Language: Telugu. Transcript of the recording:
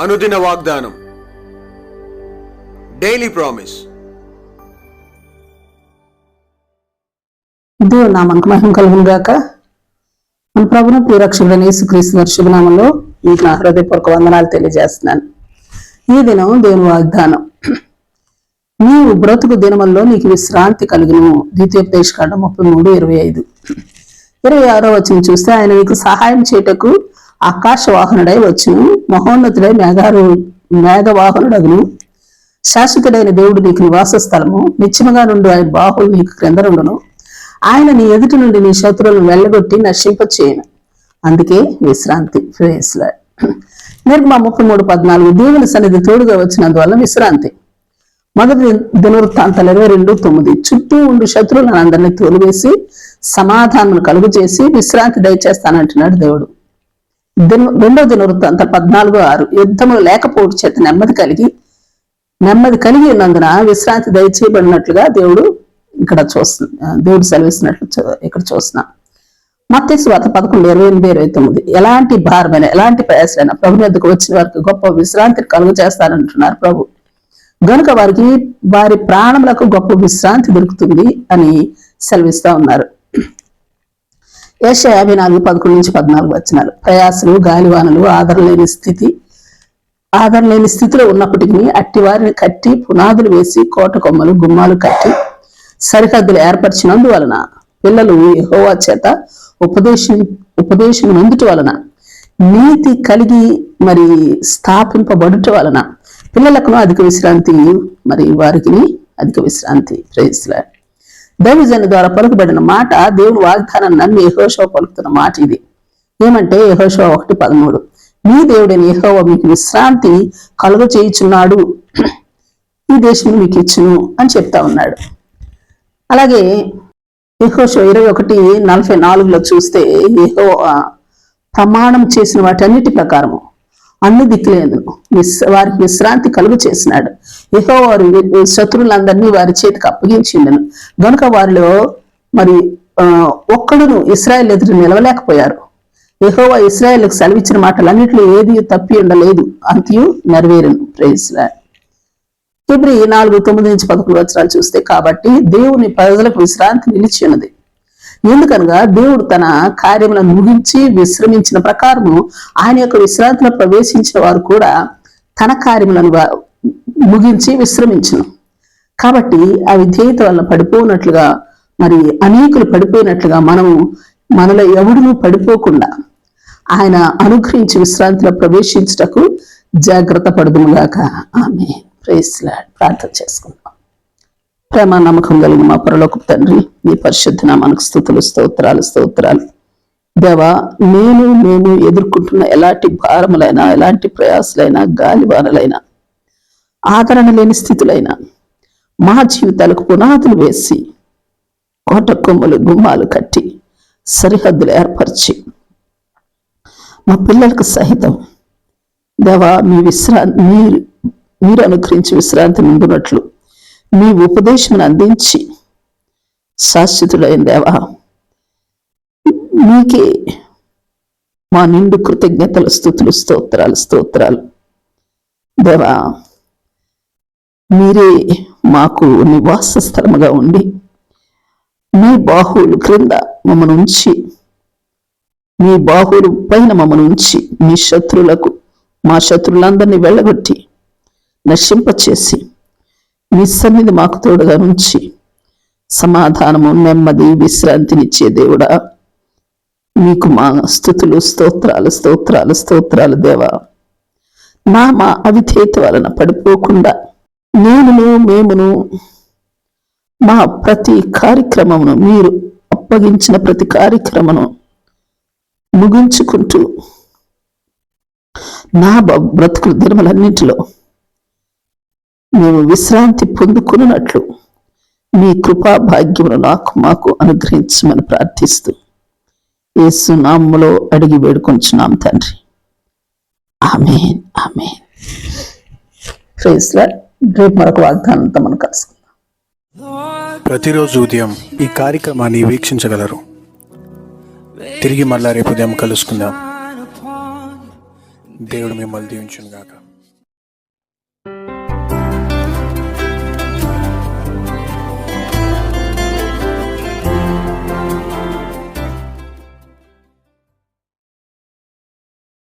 అనుదిన వాగ్దానం. డైలీ ప్రామిస్ దేవుడు నామానికి మహిమ కలుగును గాక. మన ప్రభును ప్రియరక్షకుడైన యేసుక్రీస్తు శుభనామంలో మీకు నా హృదయపూర్వక వందనాలు తెలియజేస్తున్నాను. ఈ దినం దేవుని వాగ్దానం. నీవు బ్రతుకు దినముల్లో నీకు విశ్రాంతి కలుగును ద్వితీయోపదేశకాండం ముప్పై మూడు ఇరవై ఐదు. ఇరవై ఆరో వచ్చిన చూస్తే ఆయన మీకు సహాయం చేయటకు ఆకాశ వాహనుడై వచ్చును. మహోన్నతుడై మేఘారు మేఘవాహనుడగును. శాశ్వతుడైన దేవుడు నీకు నివాస స్థలము. నిత్యముగా నుండి ఆయన బాహులు నీకు క్రిందనుండును. ఆయన నీ ఎదుటి నుండి నీ శత్రువులను వెళ్ళగొట్టి నశింపచేయను. అందుకే విశ్రాంతి ప్రేస్లా నిర్మా ముప్పై మూడు పద్నాలుగు దేవుని సన్నిధి తోడుగా వచ్చినందువల్ల విశ్రాంతి. మొదటి దినవృత్తాంతాలు ఇరవై రెండు తొమ్మిది. చుట్టూ ఉండి శత్రువులను అందరినీ తోలివేసి సమాధానం కలుగు చేసి విశ్రాంతి దయచేస్తానంటున్నాడు దేవుడు. రెండవ దినవృత్తాంత పద్నాలుగు ఆరు. యుద్ధము లేకపోవడం చేత నెమ్మది కలిగి నెమ్మది కలిగి ఉన్నందున విశ్రాంతి దయచేయబడినట్లుగా దేవుడు ఇక్కడ చూస్తున్నా దేవుడు సెలవిస్తున్నట్లు ఇక్కడ చూస్తున్నాం. మత్తే స్వాత పదకొండు ఇరవై ఎనిమిది ఇరవై తొమ్మిది. ఎలాంటి భారమైన ఎలాంటి ప్రయాసమైన ప్రభు వద్దకు వచ్చిన వారికి గొప్ప విశ్రాంతిని కలుగు ప్రభు. గనుక వారికి వారి ప్రాణములకు గొప్ప విశ్రాంతి దొరుకుతుంది అని సెలవిస్తా ఉన్నారు. ఏష యాభై నాలుగు పదకొండు నుంచి పద్నాలుగు వచ్చినారు ప్రయాసలు గాలివానలు ఆదరణ లేని స్థితి ఆదరణ లేని స్థితిలో ఉన్నప్పటికీ అట్టి వారిని కట్టి పునాదులు వేసి కోట కొమ్మలు గుమ్మాలు కట్టి సరిహద్దులు ఏర్పరిచినందువలన పిల్లలు యహోవా చేత ఉపదేశం ఉపదేశం నందుట వలన నీతి కలిగి మరి స్థాపింపబడుట వలన పిల్లలకు అధిక విశ్రాంతి మరి వారికి అధిక విశ్రాంతి. ప్రయత్నం దైవజన ద్వారా పలుకుబడిన మాట దేవుని వాగ్దానం నమ్మి యహోషో పలుకుతున్న మాట ఇది. ఏమంటే యహోషో ఒకటి పదమూడు. మీ దేవుడైన యహోవ మీకు విశ్రాంతి కలుగ చేయుచున్నాడు. ఈ దేశం మీకు ఇచ్చును అని చెప్తా ఉన్నాడు. అలాగే యహోషో ఇరవై ఒకటి నలభై నాలుగులో చూస్తే యహో ప్రమాణం చేసిన వాటన్నిటి ప్రకారము. అన్ని దిక్కులేదు వారికి విశ్రాంతి కలుగు చేసినాడు. యెహో వారి శత్రువులందరినీ వారి చేతికి అప్పగించిండను. గనుక వారిలో మరి ఆ, ఒక్కడును ఇస్రాయల్ ఎదురు నిలవలేకపోయారు. యెహోవా ఇస్రాయల్కు సెలవిచ్చిన మాటలన్నింటిలో ఏది తప్పి ఉండలేదు. అంతయు నెరవేరును. ప్రేస్లా ఫిబ్రి నాలుగు తొమ్మిది నుంచి పదకొండు వచనాలు చూస్తే కాబట్టి దేవుని ప్రజలకు విశ్రాంతి నిలిచి ఉన్నది ఎందుకనగా దేవుడు తన కార్యములను ముగించి విశ్రమించిన ప్రకారము ఆయన యొక్క విశ్రాంతిలో ప్రవేశించిన వారు కూడా తన కార్యములను ముగించి విశ్రమించను. కాబట్టి ఆ విధేయత వల్ల పడిపోనట్లుగా మరి అనేకులు పడిపోయినట్లుగా మనము మనలో ఎవడునూ పడిపోకుండా ఆయన అనుగ్రహించి విశ్రాంతిలో ప్రవేశించుటకు జాగ్రత్త పడదుముగాక ఆమె ప్రేస్లా ప్రార్థన చేసుకుందాం. ప్రేమ నమ్మకం కలిగిన మా పరలోక తండ్రి నీ పరిశుద్ధ నామానికి స్థుతులు స్తోత్రాలు స్తోత్రాలు. దేవా నేను మేము ఎదుర్కొంటున్న ఎలాంటి భారములైనా ఎలాంటి ప్రయాసలైనా గాలివానలైనా ఆదరణ లేని స్థితులైనా మా జీవితాలకు పునాదులు వేసి కోట కొమ్మలు గుమ్మాలు కట్టి సరిహద్దులు ఏర్పరిచి మా పిల్లలకు సహితం దేవా మీ విశ్రాంతి మీరు మీరు అనుగ్రహించి విశ్రాంతి ముందున్నట్లు మీ ఉపదేశం అందించి శాశ్వతుడైన దేవా మీకే మా నిండు కృతజ్ఞతలు స్థుతులు స్తోత్రాలు స్తోత్రాలు. దేవా మీరే మాకు నివాస స్థలముగా ఉండి మీ బాహువులు క్రింద మమ్మను ఉంచి మీ బాహువులు పైన మమ్మను ఉంచి మీ శత్రులకు మా శత్రులందరినీ వెళ్ళగొట్టి నశింపచేసి మీ సన్నిధి మాకు తోడుగా నుంచి. సమాధానము నెమ్మది విశ్రాంతినిచ్చే దేవుడా. మీకు మా స్థుతులు స్తోత్రాలు స్తోత్రాలు స్తోత్రాలు దేవా. నా మా అవిధేత వలన పడిపోకుండా నేనును మేమును మా ప్రతి కార్యక్రమమును మీరు అప్పగించిన ప్రతి కార్యక్రమను ముగించుకుంటూ నా బ్రతుకు బ్రతుకుల దినములన్నింటిలో మేము విశ్రాంతి పొందుకున్నట్లు మీ కృపా భాగ్యమును నాకు మాకు అనుగ్రహించమని ప్రార్థిస్తూ యేసు నామములో అడిగి వేడుకొంచున్నాం తండ్రి. Amen amen. రేపు మరొక వాగ్దానంతో మనం కలుసుకుందాం. ప్రతిరోజు ఉదయం ఈ కార్యక్రమాన్ని వీక్షించగలరు. తిరిగి మళ్ళా రేపు ఉదయం కలుసుకుందాం. దేవుడు మిమ్మల్ని దీవించును గాక